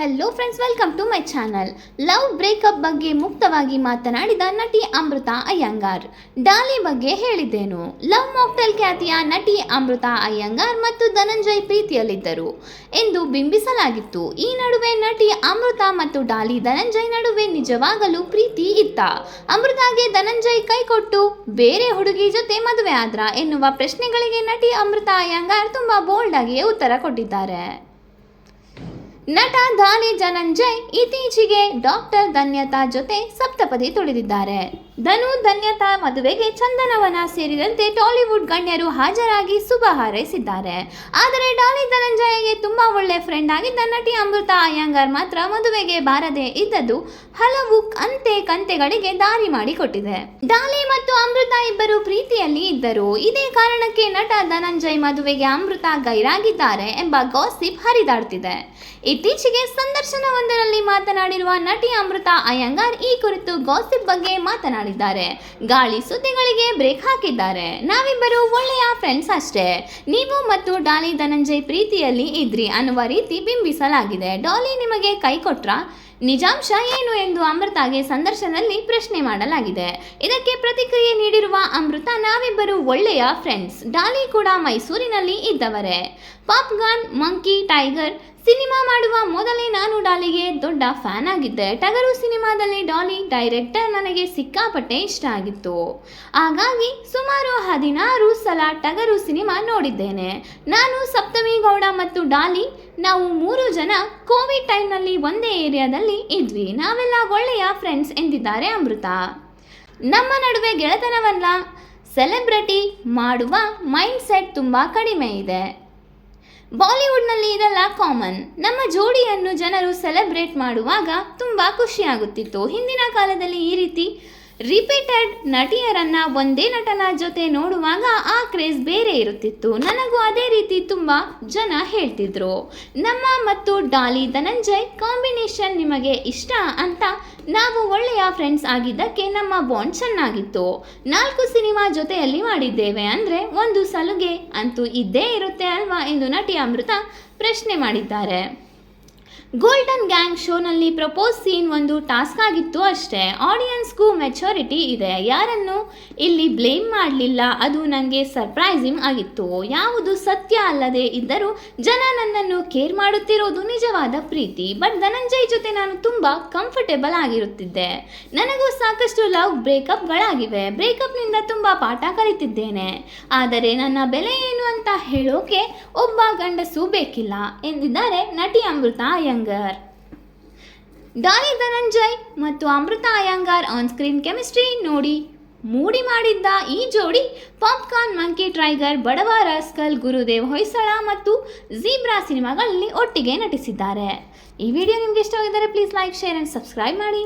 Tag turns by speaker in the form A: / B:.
A: Hello friends welcome to my channel love breakup ಬಗ್ಗೆ ಮುಕ್ತವಾಗಿ ಮಾತನಾಡಿದ ನಟಿ ಅಮೃತ ಅಯ್ಯಂಗಾರ್. ಡಾಲಿ ಬಗ್ಗೆ ಹೇಳಿದ್ದೇನು. ಲವ್ ಮಾಕ್ಟೆಲ್ ಖ್ಯಾತಿಯ ನಟಿ ಅಮೃತ ಅಯ್ಯಂಗಾರ್ ಮತ್ತು ಧನಂಜಯ್ ಪ್ರೀತಿಯಲ್ಲಿದ್ದರು. ಎಂದು ಬಿಂಬಿಸಲಾಗಿತ್ತು. ಈ ನಡುವೆ ನಟಿ ಅಮೃತ ಮತ್ತು ಡಾಲಿ ಧನಂಜಯ್ ನಡುವೆ ನಿಜವಾಗಲೂ ಪ್ರೀತಿ ಇತ್ತ. ಅಮೃತಾಗೆ ಧನಂಜಯ್ ಕೈಕೊಟ್ಟು ಬೇರೆ ಹುಡುಗಿ ಜೊತೆ ಮದುವೆ ಆದ್ರ ಎನ್ನುವ ಪ್ರಶ್ನೆಗಳಿಗೆ ನಟಿ ಅಮೃತ ಅಯ್ಯಂಗಾರ್ ತುಂಬಾ ಬೋಲ್ಡ್ ಆಗಿ ಉತ್ತರ ಕೊಟ್ಟಿದ್ದಾರೆ. ನಟ ದಾನಿ ಧನಂಜಯ್ ಇತ್ತೀಚೆಗೆ ಡಾಕ್ಟರ್ ಧನ್ಯತಾ ಜೊತೆ ಸಪ್ತಪದಿ ತುಳಿದಿದ್ದಾರೆ. ಧನು ಧನ್ಯತಾ ಮದುವೆಗೆ ಚಂದನವನ ಸೇರಿದಂತೆ ಟಾಲಿವುಡ್ ಗಣ್ಯರು ಹಾಜರಾಗಿ ಶುಭ ಹಾರೈಸಿದ್ದಾರೆ. ಆದರೆ ಡಾಲಿ ಧನಂಜಯಗೆ ತುಂಬಾ ಒಳ್ಳೆ ಫ್ರೆಂಡ್ ಆಗಿದ್ದ ನಟಿ ಅಮೃತ ಅಯ್ಯಂಗಾರ್ ಮಾತ್ರ ಮದುವೆಗೆ ಬಾರದೇ ಇದ್ದದ್ದು ಹಲವು ಅಂತೆ ಕಂತೆಗಳಿಗೆ ದಾರಿ ಮಾಡಿಕೊಟ್ಟಿದೆ. ಡಾಲಿ ಮತ್ತು ಅಮೃತ ಇಬ್ಬರು ಪ್ರೀತಿಯಲ್ಲಿ ಇದ್ದರು. ಇದೇ ಕಾರಣಕ್ಕೆ ನಟ ಧನಂಜಯ್ ಮದುವೆಗೆ ಅಮೃತ ಗೈರಾಗಿದ್ದಾರೆ ಎಂಬ ಗಾಸಿಪ್ ಹರಿದಾಡ್ತಿದೆ. ಇತ್ತೀಚೆಗೆ ಸಂದರ್ಶನವೊಂದರಲ್ಲಿ ಮಾತನಾಡಿರುವ ನಟಿ ಅಮೃತ ಅಯ್ಯಂಗಾರ್ ಈ ಕುರಿತು ಗಾಸಿಪ್ ಬಗ್ಗೆ ಮಾತನಾಡಿದ್ದಾರೆ. ಗಾಳಿ ಸುದ್ದಿಗಳಿಗೆ ಬ್ರೇಕ್ ಹಾಕಿದ್ದಾರೆ. ನಾವಿಬ್ಬರು ಒಳ್ಳೆಯ ಫ್ರೆಂಡ್ಸ್ ಅಷ್ಟೇ. ನೀವು ಮತ್ತು ಡಾಲಿ ಧನಂಜಯ್ ಪ್ರೀತಿಯಲ್ಲಿ ಇದ್ರಿ ಅನ್ನುವ ರೀತಿ ಬಿಂಬಿಸಲಾಗಿದೆ. ಡಾಲಿ ನಿಮಗೆ ಕೈ ಕೊಟ್ರ? ನಿಜಾಂಶ ಏನು ಎಂದು ಅಮೃತಾಗೆ ಸಂದರ್ಶನದಲ್ಲಿ ಪ್ರಶ್ನೆ ಮಾಡಲಾಗಿದೆ. ಇದಕ್ಕೆ ಪ್ರತಿಕ್ರಿಯೆ ನೀಡಿರುವ ಅಮೃತ, ನಾವಿಬ್ಬರು ಒಳ್ಳೆಯ ಫ್ರೆಂಡ್ಸ್ ಡಾಲಿ ಕೂಡ ಮೈಸೂರಿನಲ್ಲಿ ಇದ್ದವರೇ. ಪಾಪ್ಗಾನ್ ಮಂಕಿ, ಟೈಗರ್ ಸಿನಿಮಾ ಮಾಡುವ ಮೊದಲೇ ನಾನು ಡಾಲಿಗೆ ದೊಡ್ಡ ಫ್ಯಾನ್ ಆಗಿದ್ದೆ. ಟಗರು ಸಿನಿಮಾದಲ್ಲಿ ಡಾಲಿ ಡೈರೆಕ್ಟರ್ ನನಗೆ ಸಿಕ್ಕಾಪಟ್ಟೆ ಇಷ್ಟ ಆಗಿತ್ತು. ಹಾಗಾಗಿ ಸುಮಾರು ಹದಿನಾರು ಸಲ ಟಗರು ಸಿನಿಮಾ ನೋಡಿದ್ದೇನೆ. ನಾನು ಸಪ್ತಮಿ ಗೌಡ ಮತ್ತು ಡಾಲಿ, ನಾವು ಮೂರು ಜನ ಕೋವಿಡ್ ಟೈಮ್ನಲ್ಲಿ ಒಂದೇ ಏರಿಯಾದಲ್ಲಿ ಇದ್ವಿ. ನಾವೆಲ್ಲ ಒಳ್ಳೆಯ ಫ್ರೆಂಡ್ಸ್ ಎಂದಿದ್ದಾರೆ ಅಮೃತ. ನಮ್ಮ ನಡುವೆ ಗೆಳೆತನವನ್ನ ಸೆಲೆಬ್ರಿಟಿ ಮಾಡುವ ಮೈಂಡ್ ಸೆಟ್ ತುಂಬ ಕಡಿಮೆ ಇದೆ. ಬಾಲಿವುಡ್ನಲ್ಲಿ ಇದೆಲ್ಲ ಕಾಮನ್. ನಮ್ಮ ಜೋಡಿಯನ್ನು ಜನರು ಸೆಲೆಬ್ರೇಟ್ ಮಾಡುವಾಗ ತುಂಬ ಖುಷಿಯಾಗುತ್ತಿತ್ತು. ಹಿಂದಿನ ಕಾಲದಲ್ಲಿ ಈ ರೀತಿ ರಿಪೀಟೆಡ್ ನಟಿಯರನ್ನ ಒಂದೇ ನಟನ ಜೊತೆ ನೋಡುವಾಗ ಆ ಕ್ರೇಜ್ ಬೇರೆ ಇರುತ್ತಿತ್ತು. ನನಗೂ ಅದೇ ರೀತಿ ತುಂಬ ಜನ ಹೇಳ್ತಿದ್ರು. ನಮ್ಮ ಮತ್ತು ಡಾಲಿ ಧನಂಜಯ್ ಕಾಂಬಿನೇಷನ್ ನಿಮಗೆ ಇಷ್ಟ ಅಂತ ನಾವು ಒಳ್ಳೆಯ ಫ್ರೆಂಡ್ಸ್ ಆಗಿದ್ದಕ್ಕೆ ನಮ್ಮ ಬಾಂಡ್ ಚೆನ್ನಾಗಿತ್ತು. ನಾಲ್ಕು ಸಿನಿಮಾ ಜೊತೆಯಲ್ಲಿ ಮಾಡಿದ್ದೇವೆ ಅಂದರೆ ಒಂದು ಸಲುಗೆ ಅಂತೂ ಇದ್ದೇ ಇರುತ್ತೆ ಅಲ್ವಾ ಎಂದು ನಟಿ ಅಮೃತ ಪ್ರಶ್ನೆ ಮಾಡಿದ್ದಾರೆ. ಗೋಲ್ಡನ್ ಗ್ಯಾಂಗ್ ಶೋನಲ್ಲಿ ಪ್ರಪೋಸ್ ಸೀನ್ ಒಂದು ಟಾಸ್ಕ್ ಆಗಿತ್ತು ಅಷ್ಟೇ. ಆಡಿಯನ್ಸ್ಗೂ ಮೆಚುರಿಟಿ ಇದೆ. ಯಾರನ್ನು ಇಲ್ಲಿ ಬ್ಲೇಮ್ ಮಾಡಲಿಲ್ಲ, ಅದು ನನಗೆ ಸರ್ಪ್ರೈಸಿಂಗ್ ಆಗಿತ್ತು. ಯಾವುದು ಸತ್ಯ ಅಲ್ಲದೆ ಇದ್ದರೂ ಜನ ನನ್ನನ್ನು ಕೇರ್ ಮಾಡುತ್ತಿರೋದು ನಿಜವಾದ ಪ್ರೀತಿ. ಬಟ್ ಧನಂಜಯ್ ಜೊತೆ ನಾನು ತುಂಬ ಕಂಫರ್ಟೇಬಲ್ ಆಗಿರುತ್ತಿದ್ದೆ. ನನಗೂ ಸಾಕಷ್ಟು ಲವ್ ಬ್ರೇಕಪ್ಗಳಾಗಿವೆ ಬ್ರೇಕಪ್ನಿಂದ ತುಂಬ ಪಾಠ ಕಲಿತಿದ್ದೇನೆ. ಆದರೆ ನನ್ನ ಬೆಲೆ ಏನು ಅಂತ ಹೇಳೋಕೆ ಒಬ್ಬ ಗಂಡಸು ಬೇಕಿಲ್ಲ ಎಂದಿದ್ದಾರೆ ನಟಿ ಅಮೃತ ಅಯ್ಯಂಗರ್ ಡಾಲಿ ಧನಂಜಯ್ ಮತ್ತು Amrutha Iyengar on screen chemistry ನೋಡಿ. ಮೂಡಿ ಮಾಡಿದ್ದ ಈ ಜೋಡಿ ಪಾಪ್ಕಾರ್ನ್ ಮಂಕಿ ಟ್ರೈಗರ್ ಬಡವ ರಾಸ್ಕಲ್ ಗುರುದೇವ್ ಹೊಯ್ಸಳ ಮತ್ತು ಜೀಬ್ರಾ ಸಿನಿಮಾಗಳಲ್ಲಿ ಒಟ್ಟಿಗೆ ನಟಿಸಿದ್ದಾರೆ. ಈ ವಿಡಿಯೋ ನಿಮ್ಗೆ ಇಷ್ಟವಾಗಿದ್ದರೆ please like share and subscribe ಮಾಡಿ.